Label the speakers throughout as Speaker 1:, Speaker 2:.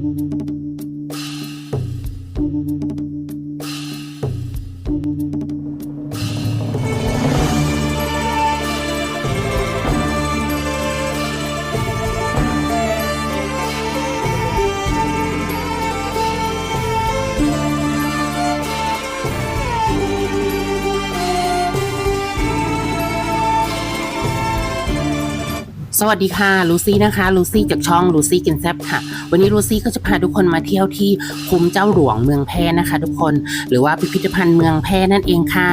Speaker 1: thank you สวัสดีค่ะลูซี่นะคะลูซี่จากช่องลูซี่กินแซบค่ะ วันนี้ลูซี่ก็จะพาทุกคนมาเที่ยวที่คุ้มเจ้าหลวงเมืองแพร่นะคะ ทุกคนหรือว่าพิพิธภัณฑ์เมืองแพร่นั่นเองค่ะ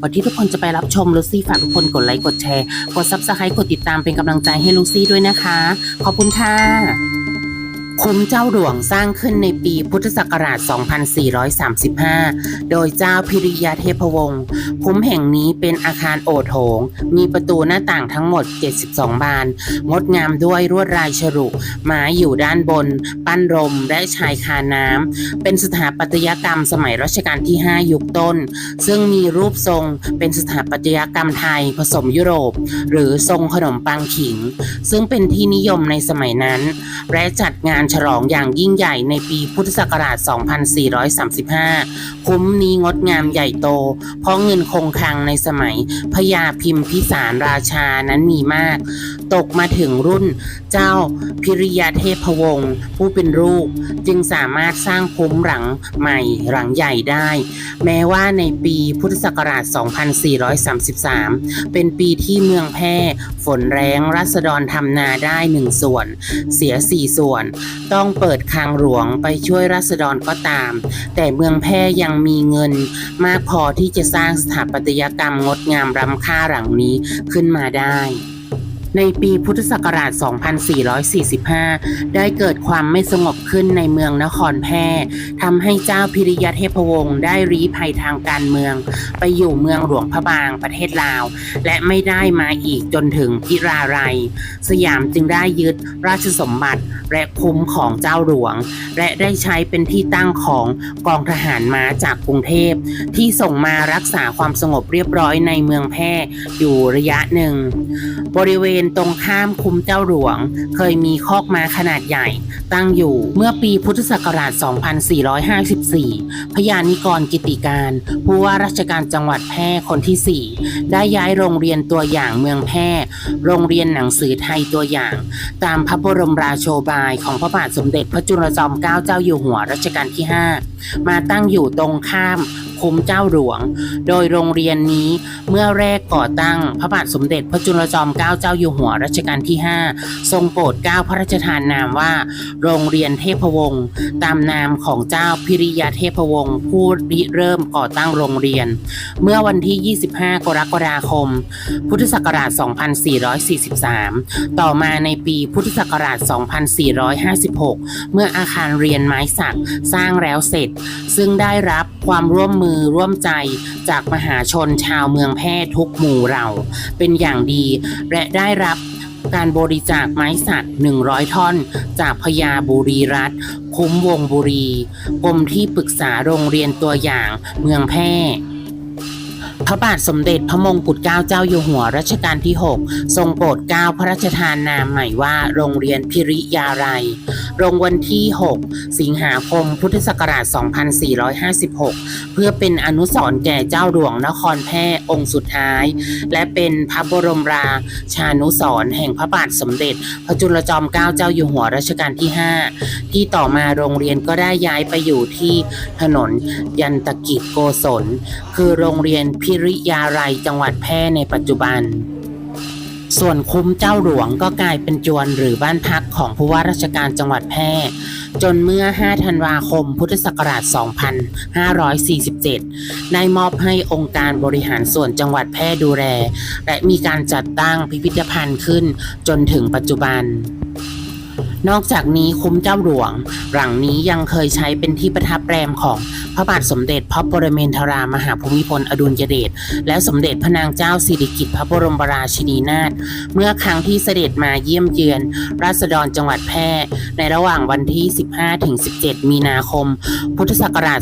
Speaker 1: ก่อนที่ทุกคนจะไปรับชมลูซี่ฝากทุกคนกดไลค์กดแชร์กดซับสไครต์กดติดตามเป็นกำลังใจให้ลูซี่ด้วยนะคะ ขอบคุณค่ะ คุ้มเจ้าหลวงสร้างขึ้นในปีพุทธศักราช 2435 โดยเจ้าพิริยาเทพวงศ์คุ้มแห่งนี้เป็นอาคารโอโถง มีประตูหน้าต่างทั้งหมด 72 บาน งดงามด้วยลวดลายฉลุไม้อยู่ด้านบน ปั้นรมและชายคาน้ำ เป็นสถาปัตยกรรมสมัยรัชกาลที่ 5 ยุคต้น ซึ่งมีรูปทรงเป็นสถาปัตยกรรมไทยผสมยุโรป หรือทรงขนมปังขิง ซึ่งเป็นที่นิยมในสมัยนั้น และจัดงานฉลองอย่างยิ่งใหญ่ในปีพุทธศักราช 2435 คุ้มนี้งดงามใหญ่โต เพราะเงินคงคลังในสมัยพญาพิมพิสารราชานั้นมีมาก ตกมาถึงรุ่นเจ้าพิริยาเทพวงศ์ผู้เป็นลูกจึงสามารถสร้างคุ้มหลังใหม่หลังใหญ่ได้ แม้ว่าในปีพุทธศักราช 2433 เป็นปีที่เมืองแพร่ฝนแรงรัษฎรทำนาได้หนึ่งส่วน เสียสี่ส่วนต้องเปิดคางหลวงไปช่วยรัษฎรก็ตาม แต่เมืองแพร่ยังมีเงินมากพอที่จะสร้างสถาปัตยกรรมงดงามรำค่าหลังนี้ขึ้นมาได้ ในปีพุทธศักราช 2445 ได้เกิดความไม่สงบขึ้นในเมืองนครแพร่ทำให้เจ้าพิริยเทพวงศ์ได้รีภัยทางการเมือง ไปอยู่เมืองหลวงพระบางประเทศลาว และไม่ได้มาอีกจนถึงพิราไรยสยามจึงได้ยึดราชสมบัติและคุ้มของเจ้าหลวง และได้ใช้เป็นที่ตั้งของกองทหารม้าจากกรุงเทพ ที่ส่งมารักษาความสงบเรียบร้อยในเมืองแพร่อยู่ระยะหนึ่ง บริเวณตรงข้ามคุ้มเจ้าหลวง เคยมีคอกม้าขนาดใหญ่ ตั้งอยู่เมื่อปีพุทธศักราช 2454พญานิกรกิติการผู้ว่าราชการจังหวัดแพร่คนที่ 4 ได้ย้ายโรงเรียนตัวอย่างเมืองแพร่ โรงเรียนหนังสือไทยตัวอย่าง ตามพระบรมราโชบายของพระบาทสมเด็จพระจุลจอมเกล้าเจ้าอยู่หัวรัชกาลที่ 5 มาตั้งอยู่ตรงข้าม คุ้มเจ้าหลวง โดยโรงเรียนนี้เมื่อแรกก่อตั้งพระบาทสมเด็จพระจุลจอมเกล้าเจ้าอยู่หัวรัชกาลที่ 5 ทรงโปรดเกล้าพระราชทานนามว่า โรงเรียนเทพวงศ์ตามนามของเจ้าพิริยาเทพวงศ์ผู้ริเริ่มก่อตั้งโรงเรียน เมื่อวันที่ 25 กรกฎาคม พุทธศักราช 2443 ต่อมาในปีพุทธศักราช 2456 เมื่ออาคารเรียนไม้สักสร้างแล้วเสร็จ ซึ่งได้รับความร่วมมือร่วมใจจากมหาชนชาวเมืองแพร่ทุกหมู่เหล่าเป็นอย่างดี และได้รับการบริจาคไม้สัก100 ท่อน จากพญาบุรีรัฐ คุ้มวงบุรีกรมที่ปรึกษาโรงเรียนตัวอย่างเมืองแพร่ พระบาทสมเด็จพระมงกุฎเกล้าเจ้าอยู่หัวรัชกาลที่ 6 ทรงโปรดเกล้าพระราชทานนามใหม่ว่าโรงเรียนพิริยาลัยลงวันที่ 6 สิงหาคม พุทธศักราช 2456 เพื่อเป็นอนุสรณ์แก่เจ้าหลวงนครแพร่องค์สุดท้าย และเป็นพระบรมราชานุสรณ์แห่งพระบาทสมเด็จ พระจุลจอมเกล้าเจ้าอยู่หัวรัชกาลที่ 5 ที่ต่อมาโรงเรียนก็ได้ย้ายไปอยู่ที่ถนนยันตกิจโกศล คือโรงเรียนพิริยาลัยจังหวัดแพร่ในปัจจุบัน ส่วนคุ้มเจ้าหลวงก็กลายเป็นจวนหรือบ้านพักของผู้ว่าราชการจังหวัดแพร่ จนเมื่อ 5 ธันวาคม พุทธศักราช 2547 ได้มอบให้องค์การบริหารส่วนจังหวัดแพร่ดูแล และมีการจัดตั้งพิพิธภัณฑ์ขึ้นจนถึงปัจจุบันนอกจากนี้คุ้มเจ้าหลวง หลังนี้ยังเคยใช้เป็นที่ประทับแรมของ พระบาทสมเด็จพระปรเมนทรามหาภูมิพลอดุลยเดชและสมเด็จพระนางเจ้าสิริกิติ์พระบรมราชินีนาถเมื่อครั้งที่เสด็จมาเยี่ยมเยือน ราษฎรจังหวัดแพร่ ในระหว่างวันที่ 15-17 มีนาคม พุทธศักราช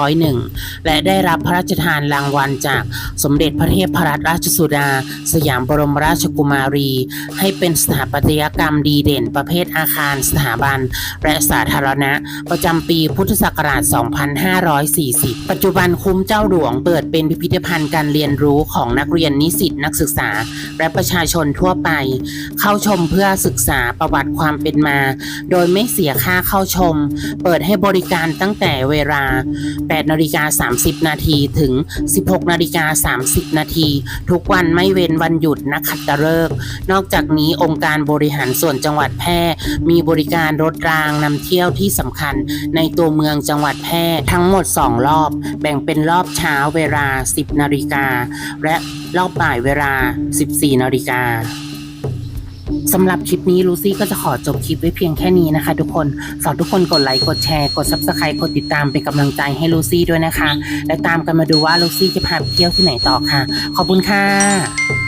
Speaker 1: 2501 และได้รับพระราชทานรางวัลจากสมเด็จพระเทพรัตนราชสุดา สยามบรมราชกุมารี ให้เป็นสถาปัตยกรรมดีเด่นประเภทอาคารสถาบัน และสาธารณะ ประจำปีพุทธศักราช 2 5 2540 ปัจจุบันคุ้มเจ้าหลวงเปิดเป็นพิพิธภัณฑ์การเรียนรู้ของนักเรียนนิสิตนักศึกษา และประชาชนทั่วไป เข้าชมเพื่อศึกษาประวัติความเป็นมา โดยไม่เสียค่าเข้าชม เปิดให้บริการตั้งแต่เวลา 8นาฬิกา30 นาทีถึง 16นาฬิกา30 นาทีทุกวันไม่เว้นวันหยุดนักขัตฤกษ์นอกจากนี้องค์การบริหารส่วนจังหวัดแพร่ มีบริการรถรางนำเที่ยวที่สำคัญในตัวเมืองจังหวัดแพร่ทั้งหมด 2 รอบ แบ่งเป็นรอบเช้าเวลา 10 นาฬิกา และรอบบ่ายเวลา 14 นาฬิกาสำหรับคลิปนี้ลูซี่ก็จะขอจบคลิปไว้เพียงแค่นี้นะคะ ทุกคนฝากทุกคนกดไลค์กดแชร์กด Subscribe กดติดตามเป็นกำลังใจให้ลูซี่ด้วยนะคะ และตามกันมาดูว่าลูซี่จะพาไปเที่ยวที่ไหนต่อค่ะ ขอบคุณค่ะ